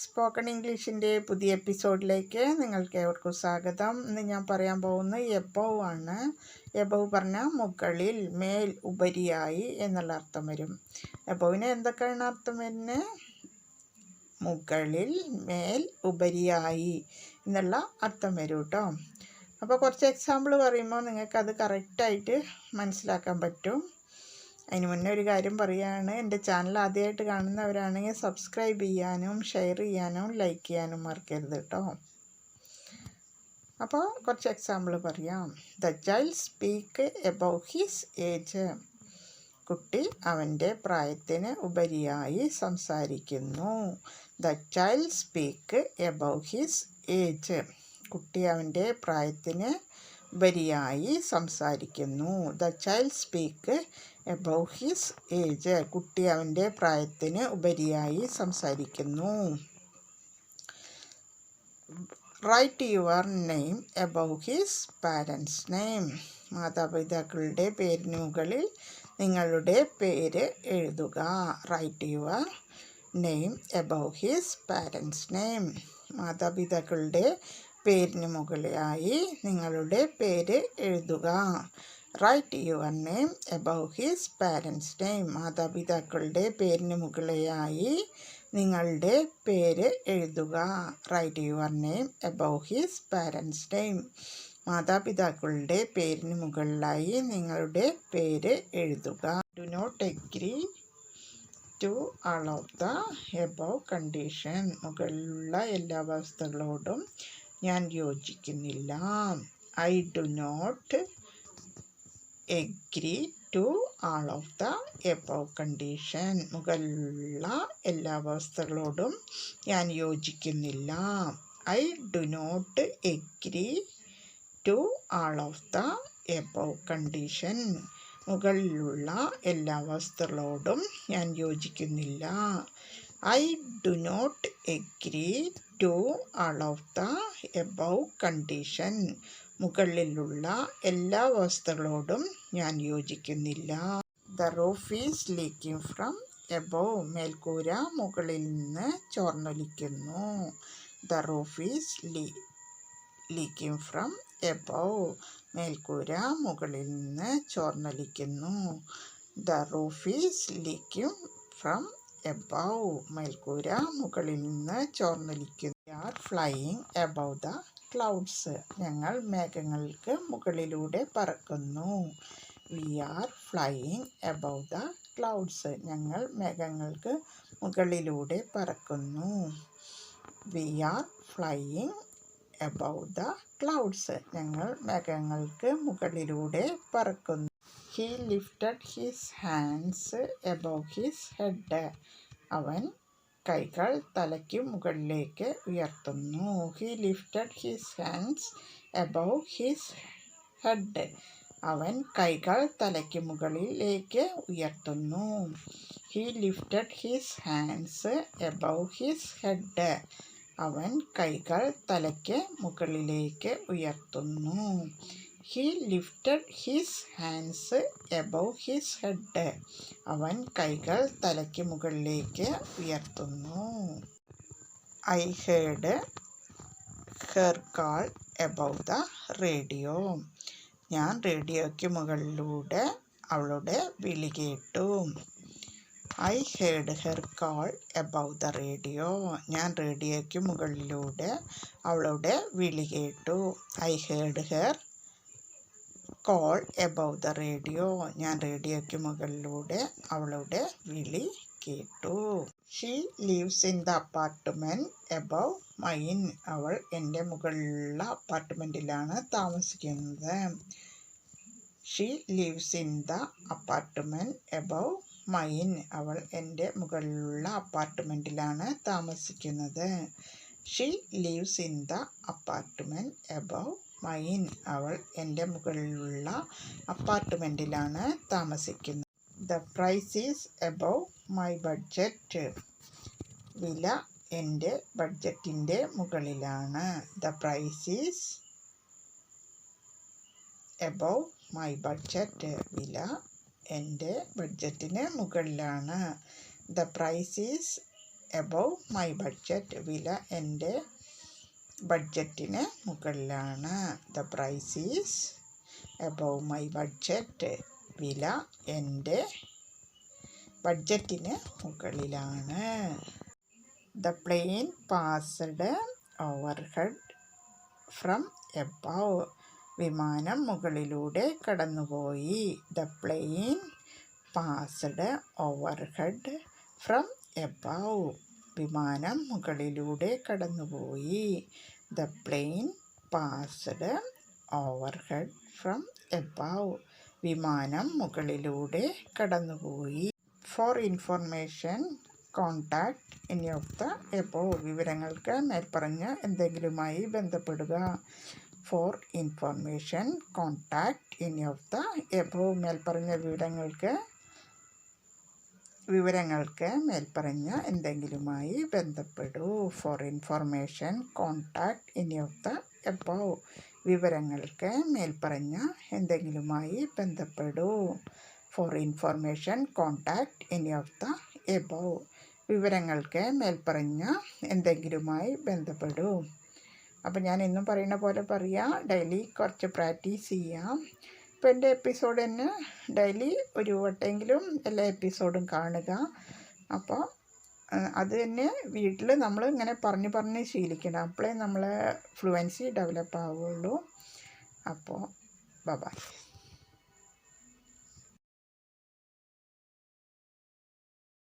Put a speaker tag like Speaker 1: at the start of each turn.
Speaker 1: Spoken ഇംഗ്ലീഷിന്റെ പുതിയ എപ്പിസോഡിലേക്ക് നിങ്ങൾക്ക് ഏവർക്കും സ്വാഗതം. ഇന്ന് ഞാൻ പറയാൻ പോകുന്നത് എബവ് ആണ്. എബവ് പറഞ്ഞാൽ മുകളിൽ മേൽ ഉപരിയായി എന്നുള്ള അർത്ഥം വരും. എബവിന് എന്തൊക്കെയാണ് അർത്ഥം വരുന്നത് മുകളിൽ മേൽ ഉപരിയായി എന്നുള്ള അർത്ഥം വരും കേട്ടോ അപ്പോൾ കുറച്ച് എക്സാമ്പിൾ പറയുമ്പോൾ നിങ്ങൾക്കത് കറക്റ്റായിട്ട് മനസ്സിലാക്കാൻ പറ്റും. അതിന് മുന്നേ ഒരു കാര്യം പറയുകയാണ് എന്റെ ചാനൽ ആദ്യമായിട്ട് കാണുന്നവരാണെങ്കിൽ സബ്സ്ക്രൈബ് ചെയ്യാനും ഷെയർ ചെയ്യാനും ലൈക്ക് ചെയ്യാനും മറക്കരുത് കേട്ടോ. അപ്പോൾ കുറച്ച് എക്സാമ്പിൾ പറയാം. The child speak above his age കുട്ടി അവന്റെ പ്രായത്തിന് ഉപരിയായി സംസാരിക്കുന്നു. The child speak above his age കുട്ടി അവന്റെ പ്രായത്തിന് ഉപരിയായി സംസാരിക്കുന്നു. The child speak above his age കുട്ടി അവന്റെ പ്രായത്തിന് ഉപരിയായി സംസാരിക്കുന്നു. Write your name above his parents name മാതാപിതാക്കളുടെ പേരിന് മുകളിൽ നിങ്ങളുടെ പേര് എഴുതുക. Write your name above his parents name മാതാപിതാക്കളുടെ പേരിന് മുകളിലായി നിങ്ങളുടെ പേര് എഴുതുക. Write your name above his parents name മാതാപിതാക്കളുടെ പേരിന് മുകളിലായി നിങ്ങളുടെ പേര് എഴുതുക write your name above his parents name മാതാപിതാക്കളുടെ പേരിന് മുകളിലായി നിങ്ങളുടെ പേര് എഴുതുക do not agree to all of the above condition മുകളിലുള്ള എല്ലാ അവസ്ഥകളോടും ഞാൻ യോജിക്കുന്നില്ല I do not agree to all of the above condition മുകളിലുള്ള എല്ലാ അവസ്ഥകളോടും ഞാൻ യോജിക്കുന്നില്ല. I do not agree to all of the above condition മുകളിലുള്ള എല്ലാ അവസ്ഥകളോടും ഞാൻ യോജിക്കുന്നില്ല. I do not agree to all of the above condition മുകളിലുള്ള എല്ലാ വസ്തുക്കളോടും ഞാൻ യോജിക്കുന്നില്ല. The roof is leaking from above മേൽക്കൂര മുകളിൽ നിന്ന് ചോർന്നൊലിക്കുന്നു. The roof is lea leaking from above മേൽക്കൂര മുകളിൽ നിന്ന് ചോർന്നൊലിക്കുന്നു. The roof is leaking from above മേൽക്കൂര മുകളിൽ നിന്ന് ചോർന്നൊലിക്കുന്നു. Are flying above the clouds ഞങ്ങൾ മേഘങ്ങൾക്ക് മുകളിലൂടെ പറക്കുന്നു. We are flying above the clouds ഞങ്ങൾ മേഘങ്ങൾക്ക് മുകളിലൂടെ പറക്കുന്നു. We are flying above the clouds ഞങ്ങൾ മേഘങ്ങൾക്ക് മുകളിലൂടെ പറക്കുന്നു. He lifted his hands above his head അവൻ കൈകൾ തലയ്ക്ക് മുകളിലേക്ക് ഉയർത്തുന്നു. He lifted his hands above his head അവൻ കൈകൾ തലയ്ക്ക് മുകളിലേക്ക് ഉയർത്തുന്നു. He lifted his hands above his head അവൻ കൈകൾ തലയ്ക്ക് മുകളിലേക്ക് ഉയർത്തുന്നു. He lifted his hands above his head അവൻ കൈകൾ തലയ്ക്ക് മുകളിലേക്ക് ഉയർത്തുന്നു. I heard her call above the radio ഞാൻ റേഡിയോയ്ക്ക് മുകളിലൂടെ അവളുടെ വിളി കേട്ടു. I heard her call above the radio ഞാൻ റേഡിയോയ്ക്ക് മുകളിലൂടെ അവളുടെ വിളി കേട്ടു. I heard her call above the radio ഞാൻ റേഡിയോയ്ക്ക് മുകളിലൂടെ അവളുടെ വിളി കേട്ടു. She lives in the apartment above mine അവൾ എന്റെ മുകളിലുള്ള അപ്പാർട്ട്മെന്റിലാണ് താമസിക്കുന്നത്. She lives in the apartment above mine അവൾ എന്റെ മുകളിലുള്ള അപ്പാർട്ട്മെന്റിലാണ് താമസിക്കുന്നത്. She lives in the apartment above mine അവൾ എന്റെ മുകളിലുള്ള അപ്പാർട്ട്മെന്റിലാണ് താമസിക്കുന്നത്. The price is above my budget. വില എന്റെ ബഡ്ജറ്റിന്റെ മുകളിലാണ്. The price is above my budget. വില എന്റെ ബഡ്ജറ്റിന് മുകളിലാണ്. The price is above my budget. വില എന്റെ ബഡ്ജറ്റിന് മുകളിലാണ്. The price is above my budget വില എന്റെ ബഡ്ജറ്റിന് മുകളിലാണ്. The plane passed overhead from above വിമാനം മുകളിലൂടെ കടന്നുപോയി. The plane passed overhead from above വിമാനം മുകളിലൂടെ കടന്നുപോയി. The plane passed overhead from above വിമാനം മുകളിലൂടെ കടന്നുപോയി. For information contact any of the above വിവരങ്ങൾക്ക് മേൽപ്പറഞ്ഞ എന്തെങ്കിലുമായി ബന്ധപ്പെടുക. For information contact any of the above മേൽപ്പറഞ്ഞ വിവരങ്ങൾക്ക് വിവരങ്ങൾക്ക് മേൽപ്പറഞ്ഞ എന്തെങ്കിലുമായി ബന്ധപ്പെടൂ. For information contact any of the above വിവരങ്ങൾക്ക് മേൽപ്പറഞ്ഞ എന്തെങ്കിലുമായി ബന്ധപ്പെടൂ. For information contact any of the above വിവരങ്ങൾക്ക് മേൽപ്പറഞ്ഞ എന്തെങ്കിലുമായി ബന്ധപ്പെടൂ. അപ്പോൾ ഞാൻ എന്നും പറയുന്ന പോലെ പറയാം. ഡെയിലി കുറച്ച് പ്രാക്ടീസ് ചെയ്യാം. ഇപ്പോൾ എന്റെ എപ്പിസോഡ് തന്നെ ഡെയിലി ഒരു വട്ടെങ്കിലും എല്ലാ എപ്പിസോഡും കാണുക. അപ്പോൾ അത് തന്നെ വീട്ടിൽ നമ്മൾ ഇങ്ങനെ പറഞ്ഞ് പറഞ്ഞ് ശീലിക്കണം. അപ്പോഴേ നമ്മളെ ഫ്ലുവൻസി ഡെവലപ്പ് ആവുള്ളൂ. അപ്പോൾ ബൈ